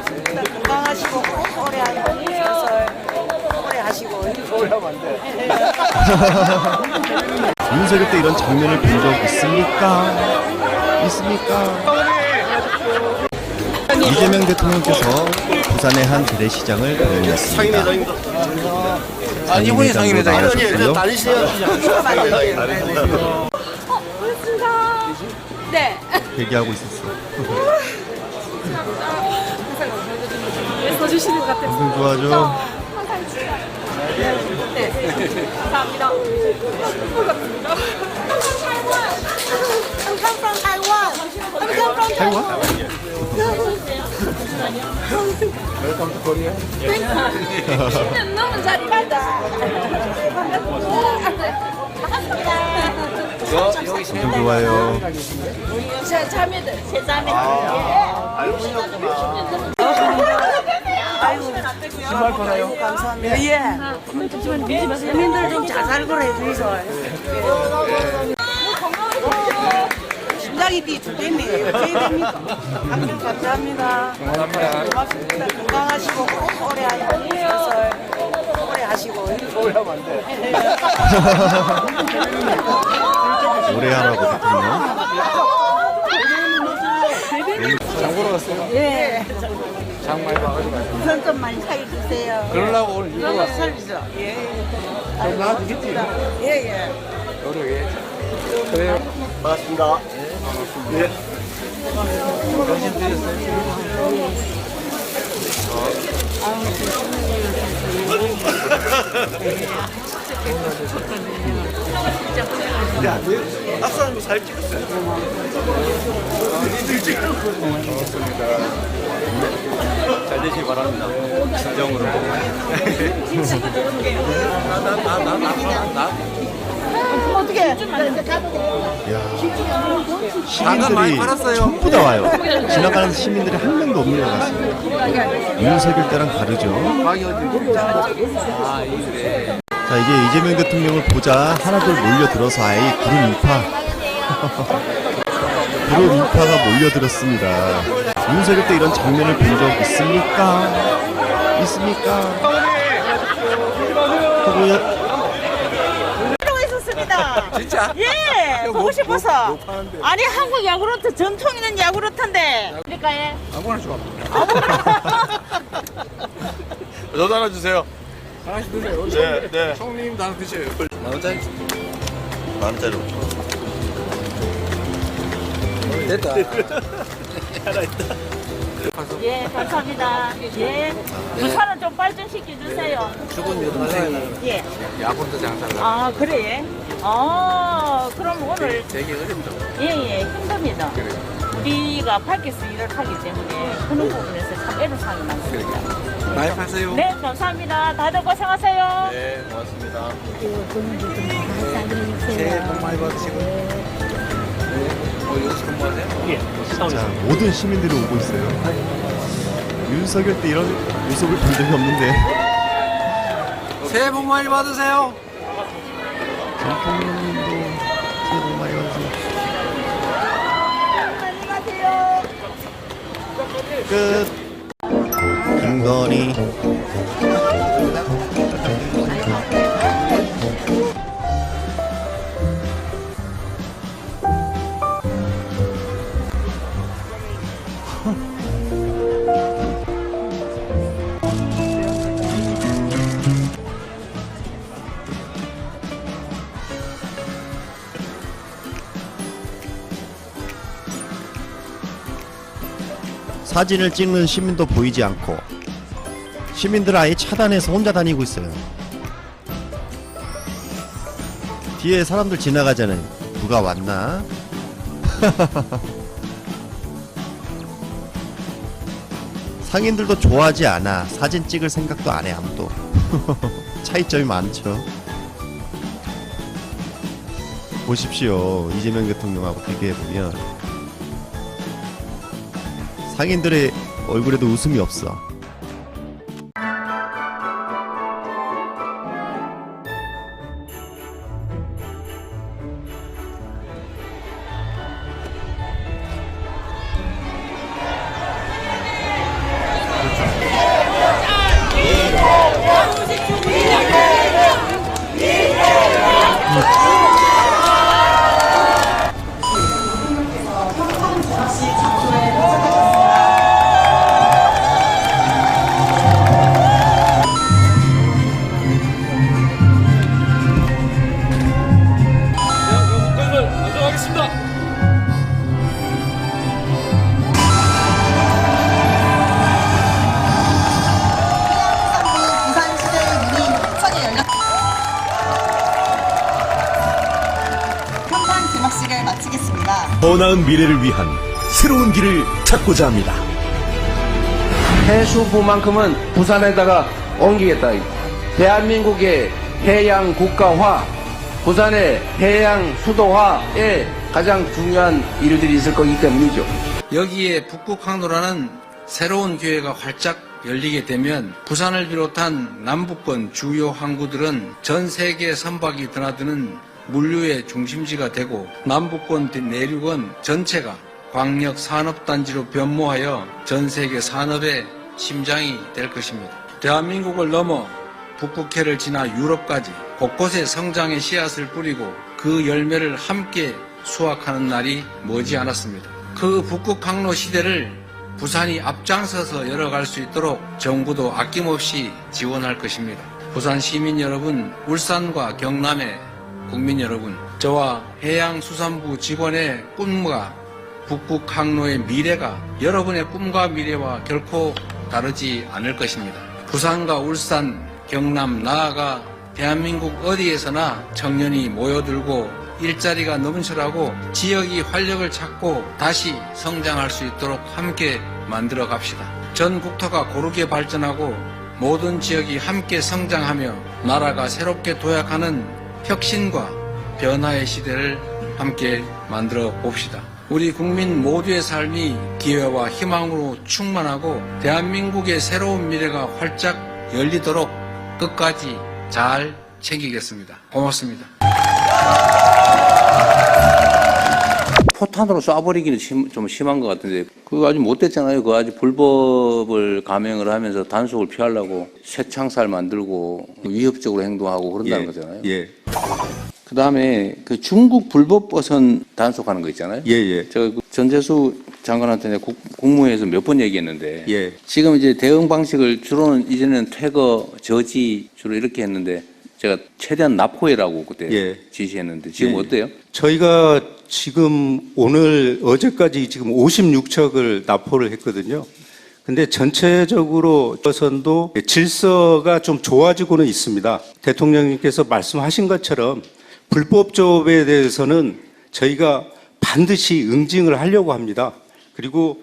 고맙습니다. 건강하시고 오래 하시고 오래 하시고 윤석열 때 이런 장면을 본 적 있습니까? 있습니까? 이재명 대통령께서 부산의 한 재래시장을 방문했습니다. 아, 이분이 상임회장이요? 다니셨고요. 네. 대기하고 있었어. 써주시는 것 같아요. 좋아져. 네. 감사합니다. I'm come from Taiwan. I'm come from Taiwan. 신은 너무 잘 입었다. 방송 좋아요. 제 자매들, 제 자매들. 감사합니다. 예. 시민들 좀 자살걸 해주이소. 심장이 뒤두 개네요. 어떻게 됩니까? 항상 감사합니다. 고맙습니다. 건강하시고 오래 하시고 오래 하시고 오래 하라고. 예. 우선 좀 많이 사주세요. 그러려고 오늘 일로 왔어. 살리죠. 예. 좀 나아지겠지? 예, 예. 노력해. 그래요. 반갑습니다. 예. 관심 드렸어요. 야, 내 앞사람 잘 찍었어요. 잘 되시기 바랍니다. 진정으로. 시민들이 많이 팔았어요. 전부 다 와요. 지나가는 시민들이 한 명도 없는 것 같습니다. 윤석열 때랑 다르죠. 아, 이래. 자 이제 이재명 대통령을 보자 하나둘 몰려들어서 아예 구름 인파 구름 인파가 몰려들었습니다 윤석열 때 이런 장면을 본 적 있습니까? 있습니까? 있었습니다. 진짜? 예, 보고 뭐, 싶어서. 뭐, 뭐? 아니 한국 야구르트 전통 있는 야구르트인데. 그러니까 예. 아무거나 줘. 저도 하나 주세요. 하나씩 드세요. 네, 네. 총리님도 하나 드세요. 만 원짜리. 만 원짜리. 됐다. 예, 감사합니다. 예. 부산은 좀 발전시켜 주세요. 죽은 여덟 예. 야구도 장사를. 아, 그래. 예. 아, 그럼 오늘 되게 어렵다. 예, 예, 힘듭니다. 그래. 우리가 밖에서 일을 하기 때문에 그런 부분에서 참 애로사항이 많습니다. 많이 파세요. 네, 감사합니다. 다들 고생하세요. 네, 고맙습니다. 새해 복 많이 받으시고. 네. 어, 여기서 근무하세요? 자 모든 시민들이 오고 있어요. 윤석열 때 이런 모습을 본 적이 없는데. 새해 복 많이 받으세요. 대통령님도 새해 복 많이 받으세요. 안녕하세요. 끝. 김건희 사진을 찍는 시민도 보이지 않고 시민들 아예 차단해서 혼자 다니고 있어요. 뒤에 사람들 지나가잖아요. 누가 왔나? 상인들도 좋아하지 않아. 사진 찍을 생각도 안 해, 아무도. 차이점이 많죠. 보십시오. 이재명 대통령하고 비교해보면. 상인들의 얼굴에도 웃음이 없어. 더 나은 미래를 위한 새로운 길을 찾고자 합니다. 해수부만큼은 부산에다가 옮기겠다. 대한민국의 해양 국가화, 부산의 해양 수도화에 가장 중요한 일들이 있을 거기 때문이죠. 여기에 북극 항로라는 새로운 기회가 활짝 열리게 되면 부산을 비롯한 남북권 주요 항구들은 전 세계 선박이 드나드는 물류의 중심지가 되고 남북권 내륙은 전체가 광역 산업단지로 변모하여 전 세계 산업의 심장이 될 것입니다. 대한민국을 넘어 북극해를 지나 유럽까지 곳곳에 성장의 씨앗을 뿌리고 그 열매를 함께 수확하는 날이 머지 않았습니다. 그 북극 항로 시대를 부산이 앞장서서 열어갈 수 있도록 정부도 아낌없이 지원할 것입니다. 부산 시민 여러분, 울산과 경남의 국민 여러분, 저와 해양수산부 직원의 꿈과 북극 항로의 미래가 여러분의 꿈과 미래와 결코 다르지 않을 것입니다. 부산과 울산, 경남, 나아가 대한민국 어디에서나 청년이 모여들고 일자리가 넘쳐나고 지역이 활력을 찾고 다시 성장할 수 있도록 함께 만들어 갑시다. 전 국토가 고르게 발전하고 모든 지역이 함께 성장하며 나라가 새롭게 도약하는 혁신과 변화의 시대를 함께 만들어 봅시다. 우리 국민 모두의 삶이 기회와 희망으로 충만하고 대한민국의 새로운 미래가 활짝 열리도록 끝까지 잘 챙기겠습니다. 고맙습니다. 포탄으로 쏴버리기는 심- 좀 심한 것 같은데 그거 아주 못됐잖아요. 그거 아주 불법을 감행을 하면서 단속을 피하려고 쇠창살 만들고 위협적으로 행동하고 그런다는 거잖아요. 예, 그 다음에 그 중국 불법 버선 단속하는 거 있잖아요. 예, 예. 저그 전재수 장관한테 국, 국무회에서 몇 번 얘기했는데 예. 지금 이제 대응 방식을 주로는 이제는 퇴거, 저지 주로 이렇게 했는데 제가 최대한 납포해라고 그때 예. 지시했는데 지금 예. 어때요? 저희가 지금 오늘 어제까지 지금 56척을 납포를 했거든요. 근데 전체적으로 버선도 질서가 좀 좋아지고는 있습니다. 대통령님께서 말씀하신 것처럼 불법 조업에 대해서는 저희가 반드시 응징을 하려고 합니다. 그리고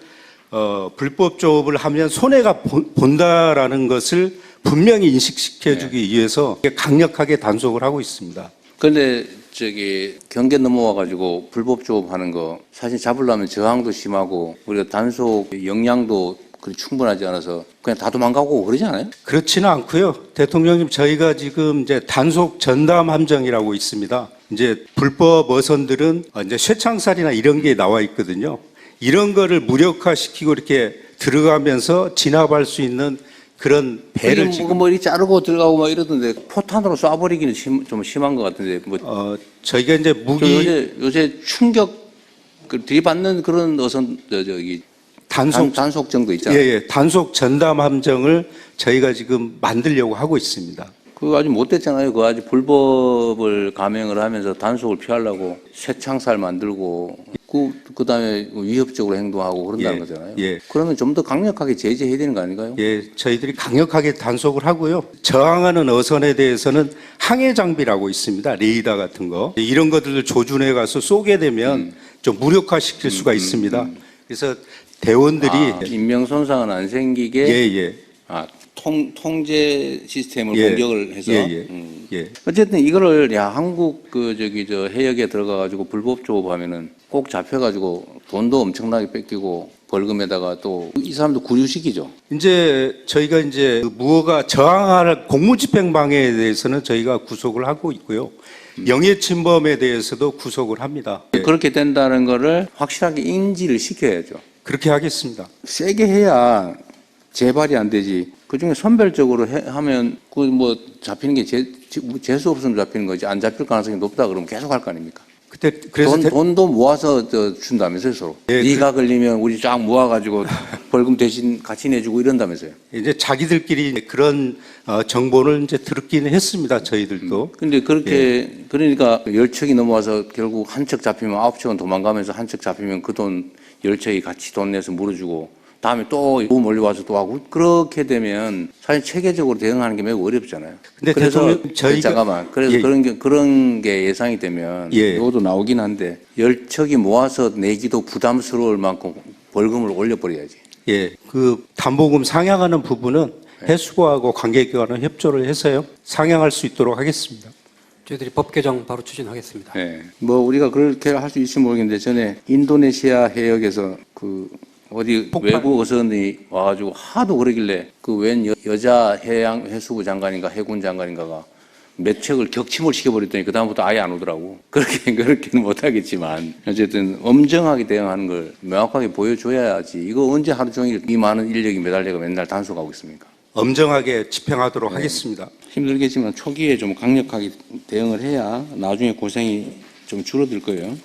어, 불법 조업을 하면 손해가 본- 본다라는 것을 분명히 인식시켜주기 위해서 강력하게 단속을 하고 있습니다. 그런데 저기 경계 넘어와 가지고 불법 조업하는 거 사실 잡으려면 저항도 심하고 우리가 단속 역량도 그리 충분하지 않아서 그냥 다 도망가고 그러지 않아요? 그렇지는 않고요. 대통령님 저희가 지금 이제 단속 전담 함정이라고 있습니다. 이제 불법 어선들은 이제 쇠창살이나 이런 게 나와 있거든요. 이런 거를 무력화시키고 이렇게 들어가면서 진압할 수 있는 그런 배를 뭐, 지금 뭐 이렇게 자르고 들어가고 막 이러던데 포탄으로 쏴버리기는 심, 좀 심한 것 같은데 뭐 어 저희가 이제 저 무기 요새 요새 충격 그 들이받는 그런 어선 저 저기 단속 단, 속 정도 예, 있잖아요. 예, 단속 전담 함정을 저희가 지금 만들려고 하고 있습니다. 그거 아주 못됐잖아요. 그거 아주 불법을 감행을 하면서 단속을 피하려고 쇠창살 만들고 그 그 다음에 위협적으로 행동하고 그런다는 예, 거잖아요. 예. 그러면 좀 더 강력하게 제재해야 되는 거 아닌가요? 예, 저희들이 강력하게 단속을 하고요. 저항하는 어선에 대해서는 항해 장비라고 있습니다. 레이더 같은 거. 이런 것들을 조준해 가서 쏘게 되면 음. 좀 무력화시킬 수가 있습니다. 그래서 대원들이 아, 인명 손상은 안 생기게 예, 예. 아, 통, 통제 시스템을 예. 공격을 해서 예, 예. 음. 예. 어쨌든 이거를 야 한국 그 저기 저 해역에 들어가 가지고 불법 조업하면은 꼭 잡혀 가지고 돈도 엄청나게 뺏기고 벌금에다가 또 이 사람도 구류시키죠. 이제 저희가 이제 그 무허가 저항할 공무집행방해에 대해서는 저희가 구속을 하고 있고요. 영해 침범에 대해서도 구속을 합니다. 예, 그렇게 된다는 거를 확실하게 인지를 시켜야죠. 그렇게 하겠습니다. 세게 해야 재발이 안 되지. 그 중에 선별적으로 해- 하면 그 뭐 잡히는 게 재, 재수 없으면 잡히는 거지. 안 잡힐 가능성이 높다 그러면 계속 할 거 아닙니까? 그때 그래서 돈, 대- 돈도 모아서 저 준다면서요 서로. 예, 네가 걸리면 우리 쫙 모아가지고 벌금 대신 같이 내주고 이런다면서요. 이제 자기들끼리 그런 어, 정보를 이제 들었기는 했습니다. 저희들도. 근데 그렇게 그러니까 열 척이 넘어와서 결국 한 척 잡히면 아홉 척은 도망가면서 한 척 잡히면 그돈 열 척이 같이 돈 내서 물어주고 다음에 또 몰려와서 또 하고 그렇게 되면 사실 체계적으로 대응하는 게 매우 어렵잖아요. 근데 그래서 저희가- 잠깐만 그래서 예. 그런 게 그런 게 예상이 되면 예. 이것도 나오긴 한데 열 척이 모아서 내기도 부담스러울 만큼 벌금을 올려버려야지. 예, 그 담보금 상향하는 부분은 해수부하고 관계기관은 협조를 해서요 상향할 수 있도록 하겠습니다. 저희들이 법 개정 바로 추진하겠습니다. 예. 뭐 우리가 그렇게 할 수 있을지 모르겠는데 전에 인도네시아 해역에서 그 어디 외국 어선이 와가지고 하도 그러길래 그 웬 여자 해양 해수부 장관인가 해군 장관인가가 몇 척을 격침을 시켜버렸더니 그 다음부터 아예 안 오더라고. 그렇게 그렇게는 못하겠지만 어쨌든 엄정하게 대응하는 걸 명확하게 보여줘야지. 이거 언제 하루 종일 이 많은 인력이 매달려가 맨날 단속하고 있습니까? 엄정하게 집행하도록 하겠습니다. 힘들겠지만 초기에 좀 강력하게 대응을 해야 나중에 고생이 좀 줄어들 거예요.